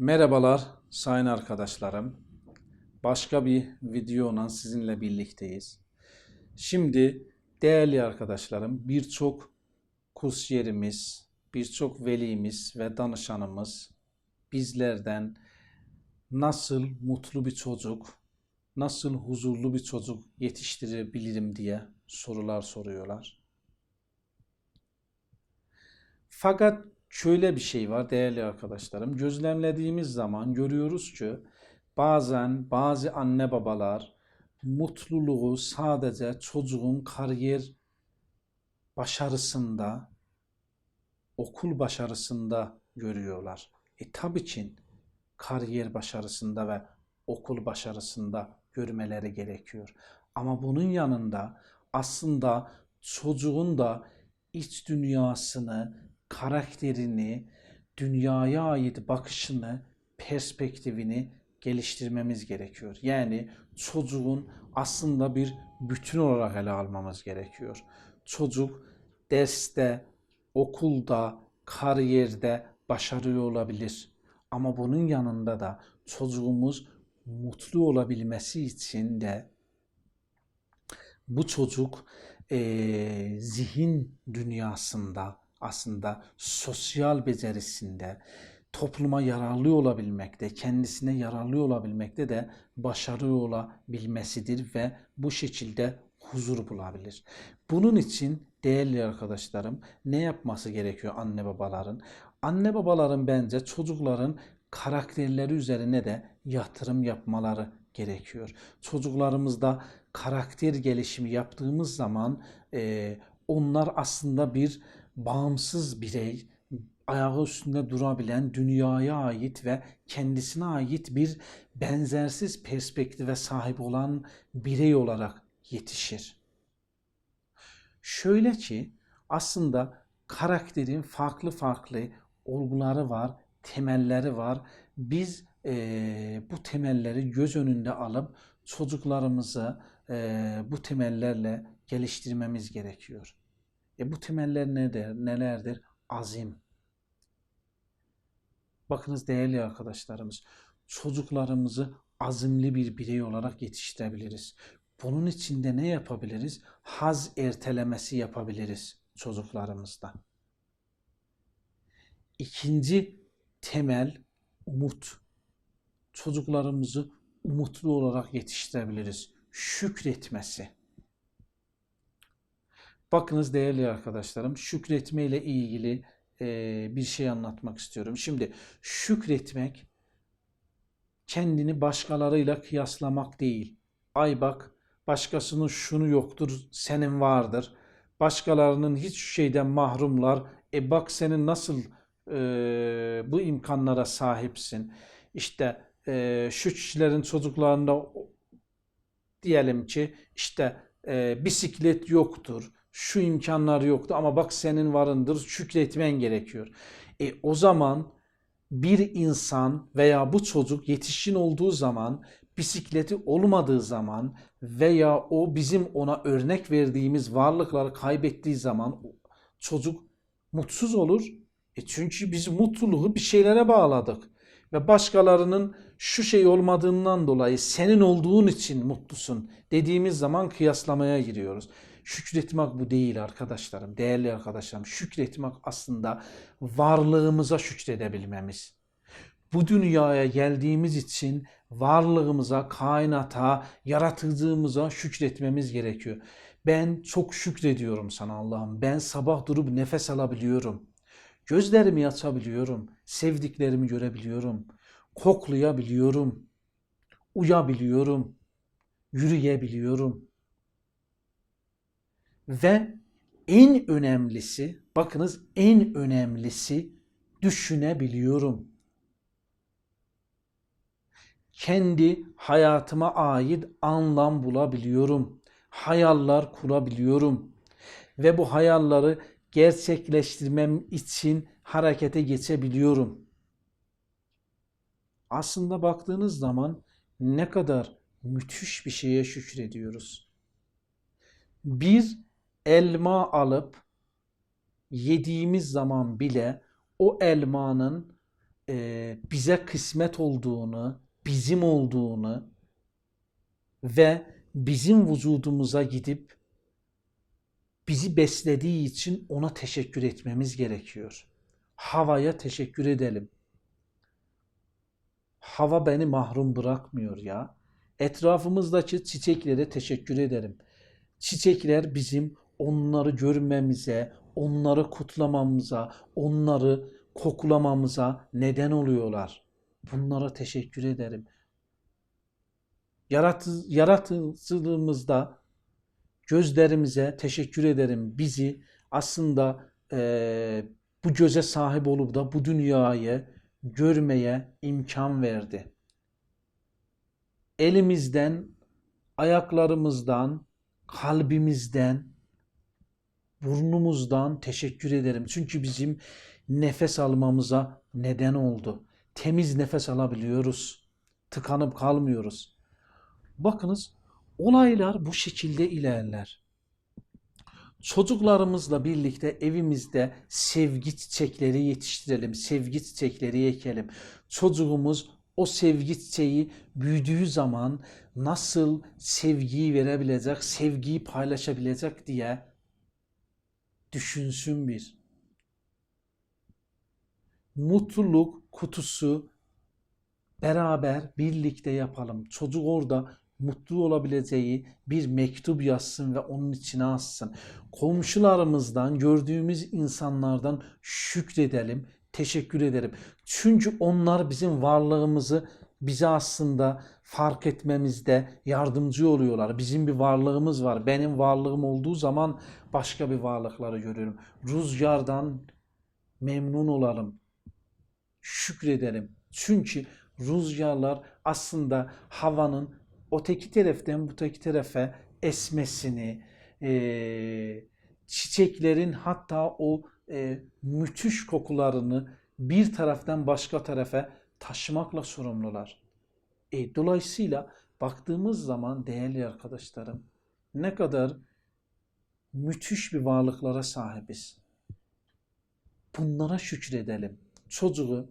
Merhabalar sayın arkadaşlarım. Başka bir videoyla sizinle birlikteyiz. Şimdi değerli arkadaşlarım birçok kursiyerimiz, birçok velimiz ve danışanımız bizlerden nasıl mutlu bir çocuk, nasıl huzurlu bir çocuk yetiştirebilirim diye sorular soruyorlar. Fakat şöyle bir şey var değerli arkadaşlarım. Gözlemlediğimiz zaman görüyoruz ki bazen bazı anne babalar mutluluğu sadece çocuğun kariyer başarısında, okul başarısında görüyorlar. E tabii ki kariyer başarısında ve okul başarısında görmeleri gerekiyor. Ama bunun yanında aslında çocuğun da iç dünyasını, karakterini, dünyaya ait bakışını, perspektifini geliştirmemiz gerekiyor. Yani çocuğun aslında bir bütün olarak ele almamız gerekiyor. Çocuk derste, okulda, kariyerde başarılı olabilir. Ama bunun yanında da çocuğumuz mutlu olabilmesi için de bu çocuk eee, zihin dünyasında aslında sosyal becerisinde topluma yararlı olabilmekte, kendisine yararlı olabilmekte de başarılı olabilmesidir ve bu şekilde huzur bulabilir. Bunun için değerli arkadaşlarım ne yapması gerekiyor anne babaların? Anne babaların bence çocukların karakterleri üzerine de yatırım yapmaları gerekiyor. Çocuklarımızda karakter gelişimi yaptığımız zaman e, onlar aslında bir bağımsız birey, ayağı üstünde durabilen, dünyaya ait ve kendisine ait bir benzersiz perspektife sahip olan birey olarak yetişir. Şöyle ki aslında karakterin farklı farklı olguları var, temelleri var. Biz eee, bu temelleri göz önünde alıp çocuklarımızı eee, bu temellerle geliştirmemiz gerekiyor. E bu temeller nedir? Nelerdir? Azim. Bakınız değerli arkadaşlarımız, çocuklarımızı azimli bir birey olarak yetiştirebiliriz. Bunun için de ne yapabiliriz? Haz ertelemesi yapabiliriz çocuklarımızda. İkinci temel umut. Çocuklarımızı umutlu olarak yetiştirebiliriz. Şükretmesi. Bakınız değerli arkadaşlarım, şükretme ile ilgili e, bir şey anlatmak istiyorum. Şimdi şükretmek kendini başkalarıyla kıyaslamak değil. Ay bak başkasının şunu yoktur, senin vardır. Başkalarının hiç şeyden mahrumlar. E bak senin nasıl e, bu imkanlara sahipsin. İşte e, şu kişilerin çocuklarında diyelim ki işte e, bisiklet yoktur, şu imkanlar yoktu ama bak senin varındır, şükretmen gerekiyor. E, o zaman bir insan veya bu çocuk yetişkin olduğu zaman bisikleti olmadığı zaman veya o bizim ona örnek verdiğimiz varlıkları kaybettiği zaman çocuk mutsuz olur. E çünkü biz mutluluğu bir şeylere bağladık ve başkalarının şu şey olmadığından dolayı senin olduğun için mutlusun dediğimiz zaman kıyaslamaya giriyoruz. Şükretmek bu değil arkadaşlarım, değerli arkadaşlarım. Şükretmek aslında varlığımıza şükredebilmemiz. Bu dünyaya geldiğimiz için varlığımıza, kainata, yaratıcımıza şükretmemiz gerekiyor. Ben çok şükrediyorum sana Allah'ım. Ben sabah durup nefes alabiliyorum. Gözlerimi açabiliyorum. Sevdiklerimi görebiliyorum. Koklayabiliyorum. Uyabiliyorum. Yürüyebiliyorum. Ve en önemlisi, bakınız en önemlisi düşünebiliyorum. Kendi hayatıma ait anlam bulabiliyorum. Hayaller kurabiliyorum. Ve bu hayalleri gerçekleştirmem için harekete geçebiliyorum. Aslında baktığınız zaman ne kadar müthiş bir şeye şükrediyoruz. Bir elma alıp yediğimiz zaman bile o elmanın e, bize kısmet olduğunu, bizim olduğunu ve bizim vücudumuza gidip bizi beslediği için ona teşekkür etmemiz gerekiyor. Havaya teşekkür edelim. Hava beni mahrum bırakmıyor ya. Etrafımızdaki çiçeklere teşekkür ederim. Çiçekler bizim onları görmemize, onları kutlamamıza, onları koklamamıza neden oluyorlar. Bunlara teşekkür ederim. Yaratı, yaratıcılığımızda gözlerimize teşekkür ederim. Bizi aslında eee, bu göze sahip olup da bu dünyayı görmeye imkan verdi. Elimizden, ayaklarımızdan, kalbimizden, burnumuzdan teşekkür ederim. Çünkü bizim nefes almamıza neden oldu. Temiz nefes alabiliyoruz. Tıkanıp kalmıyoruz. Bakınız olaylar bu şekilde ilerler. Çocuklarımızla birlikte evimizde sevgi çiçekleri yetiştirelim, sevgi çiçekleri ekelim. Çocuğumuz o sevgi çiçeği büyüdüğü zaman nasıl sevgiyi verebilecek, sevgiyi paylaşabilecek diye düşünsün bir. Mutluluk kutusu beraber birlikte yapalım. Çocuk orada mutlu olabileceği bir mektup yazsın ve onun içine assın. Komşularımızdan, gördüğümüz insanlardan şükredelim, teşekkür ederim. Çünkü onlar bizim varlığımızı bize aslında fark etmemizde yardımcı oluyorlar. Bizim bir varlığımız var. Benim varlığım olduğu zaman başka bir varlıkları görüyorum. Rüzgardan memnun olalım. Şükredelim. Çünkü rüzgarlar aslında havanın öteki taraftan bu teki tarafa esmesini, eee, çiçeklerin hatta o eee, müthiş kokularını bir taraftan başka tarafa taşımakla sorumlular. E, dolayısıyla baktığımız zaman değerli arkadaşlarım ne kadar müthiş bir varlıklara sahibiz. Bunlara şükredelim. Çocuğu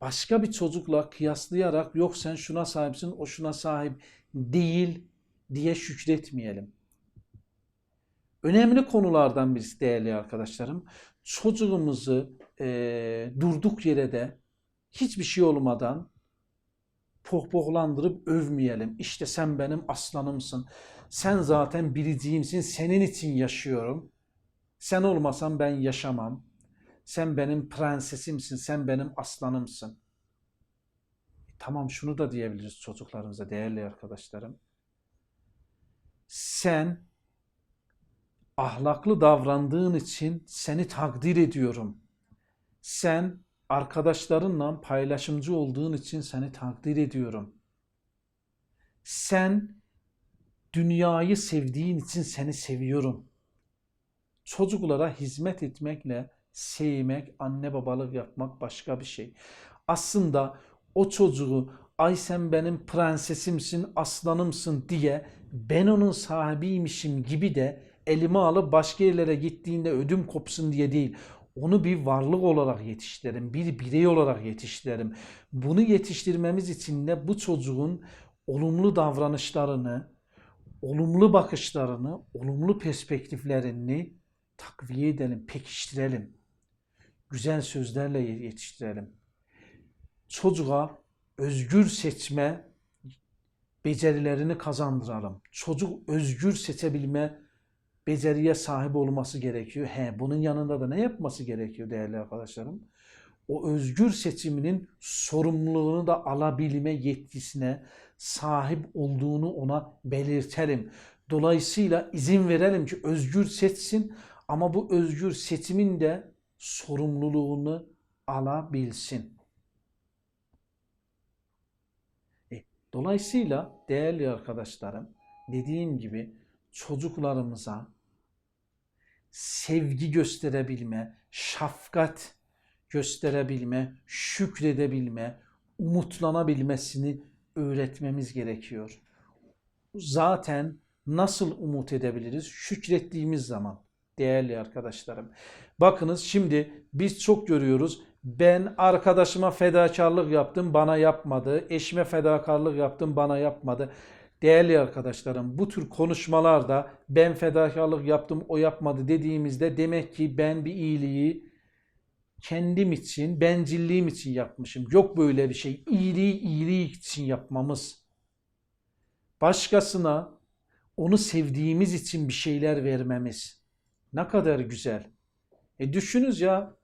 başka bir çocukla kıyaslayarak yok sen şuna sahipsin o şuna sahip değil diye şükretmeyelim. Önemli konulardan birisi değerli arkadaşlarım. Çocuğumuzu eee, durduk yere de hiçbir şey olmadan pohpohlandırıp övmeyelim. İşte sen benim aslanımsın. Sen zaten biriciğimsin. Senin için yaşıyorum. Sen olmasan ben yaşamam. Sen benim prensesimsin. Sen benim aslanımsın. Tamam şunu da diyebiliriz çocuklarımıza değerli arkadaşlarım. Sen ahlaklı davrandığın için seni takdir ediyorum. Sen arkadaşlarınla paylaşımcı olduğun için seni takdir ediyorum. Sen dünyayı sevdiğin için seni seviyorum. Çocuklara hizmet etmekle sevmek, anne babalık yapmak başka bir şey. Aslında o çocuğu ay sen benim prensesimsin, aslanımsın diye ben onun sahibiymişim gibi de elime alıp başka yerlere gittiğinde ödüm kopsun diye değil. Onu bir varlık olarak yetiştirelim, bir birey olarak yetiştirelim. Bunu yetiştirmemiz için de bu çocuğun olumlu davranışlarını, olumlu bakışlarını, olumlu perspektiflerini takviye edelim, pekiştirelim. Güzel sözlerle yetiştirelim. Çocuğa özgür seçme becerilerini kazandıralım. Çocuk özgür seçebilme beceriye sahip olması gerekiyor. He, bunun yanında da ne yapması gerekiyor değerli arkadaşlarım? O özgür seçiminin sorumluluğunu da alabilme yetkisine sahip olduğunu ona belirtelim. Dolayısıyla izin verelim ki özgür seçsin ama bu özgür seçimin de sorumluluğunu alabilsin. E, Dolayısıyla değerli arkadaşlarım dediğim gibi çocuklarımıza sevgi gösterebilme, şefkat gösterebilme, şükredebilme, umutlanabilmesini öğretmemiz gerekiyor. Zaten nasıl umut edebiliriz? Şükrettiğimiz zaman değerli arkadaşlarım. Bakınız şimdi biz çok görüyoruz. Ben arkadaşıma fedakarlık yaptım, bana yapmadı. Eşime fedakarlık yaptım, bana yapmadı. Değerli arkadaşlarım, bu tür konuşmalarda ben fedakarlık yaptım, o yapmadı dediğimizde demek ki ben bir iyiliği kendim için, bencilliğim için yapmışım. Yok böyle bir şey. İyiliği iyiliği için yapmamız. Başkasına onu sevdiğimiz için bir şeyler vermemiz. Ne kadar güzel. E düşününüz ya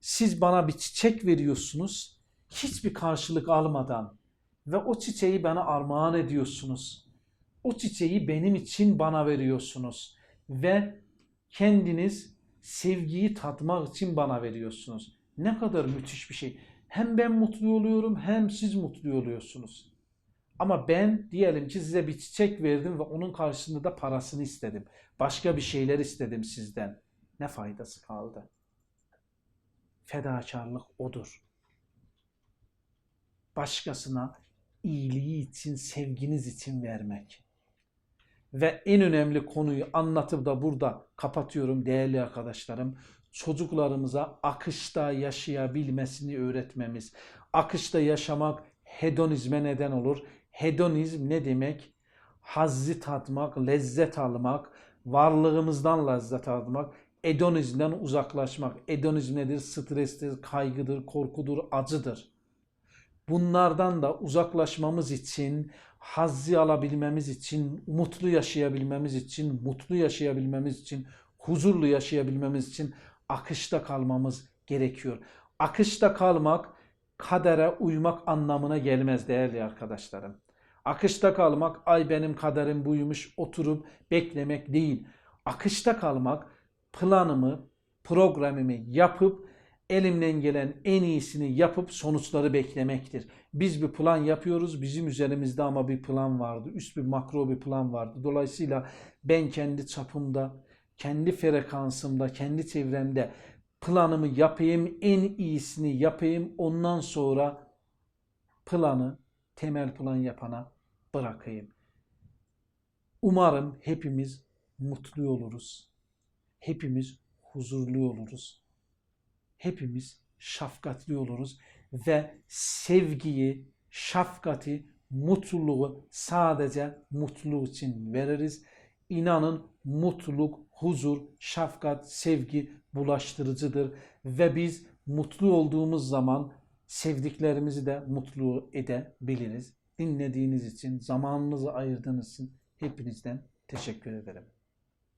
siz bana bir çiçek veriyorsunuz hiçbir karşılık almadan ve o çiçeği bana armağan ediyorsunuz. O çiçeği benim için bana veriyorsunuz ve kendiniz sevgiyi tatmak için bana veriyorsunuz. Ne kadar müthiş bir şey. Hem ben mutlu oluyorum hem siz mutlu oluyorsunuz. Ama ben diyelim ki size bir çiçek verdim ve onun karşılığında da parasını istedim. Başka bir şeyler istedim sizden. Ne faydası kaldı? Fedakarlık odur. Başkasına iyiliği için, sevginiz için vermek. Ve en önemli konuyu anlatıp da burada kapatıyorum değerli arkadaşlarım. Çocuklarımıza akışta yaşayabilmesini öğretmemiz. Akışta yaşamak hedonizme neden olur. Hedonizm ne demek? Hazzi tatmak, lezzet almak, varlığımızdan lezzet almak, edonizmden uzaklaşmak. Edonizm nedir? Strestir, kaygıdır, korkudur, acıdır. Bunlardan da uzaklaşmamız için, hazzi alabilmemiz için, mutlu yaşayabilmemiz için, mutlu yaşayabilmemiz için, huzurlu yaşayabilmemiz için akışta kalmamız gerekiyor. Akışta kalmak kadere uymak anlamına gelmez değerli arkadaşlarım. Akışta kalmak ay benim kaderim buymuş oturup beklemek değil. Akışta kalmak planımı, programımı yapıp elimden gelen en iyisini yapıp sonuçları beklemektir. Biz bir plan yapıyoruz. Bizim üzerimizde ama bir plan vardı. Üst bir makro bir plan vardı. Dolayısıyla ben kendi çapımda, kendi frekansımda, kendi çevremde planımı yapayım, en iyisini yapayım. Ondan sonra planı temel plan yapana bırakayım. Umarım hepimiz mutlu oluruz. Hepimiz huzurlu oluruz. Hepimiz şefkatli oluruz ve sevgiyi, şefkati, mutluluğu sadece mutluluk için veririz. İnanın mutluluk, huzur, şefkat, sevgi bulaştırıcıdır ve biz mutlu olduğumuz zaman sevdiklerimizi de mutlu edebiliriz. Dinlediğiniz için, zamanınızı ayırdığınız için hepinizden teşekkür ederim.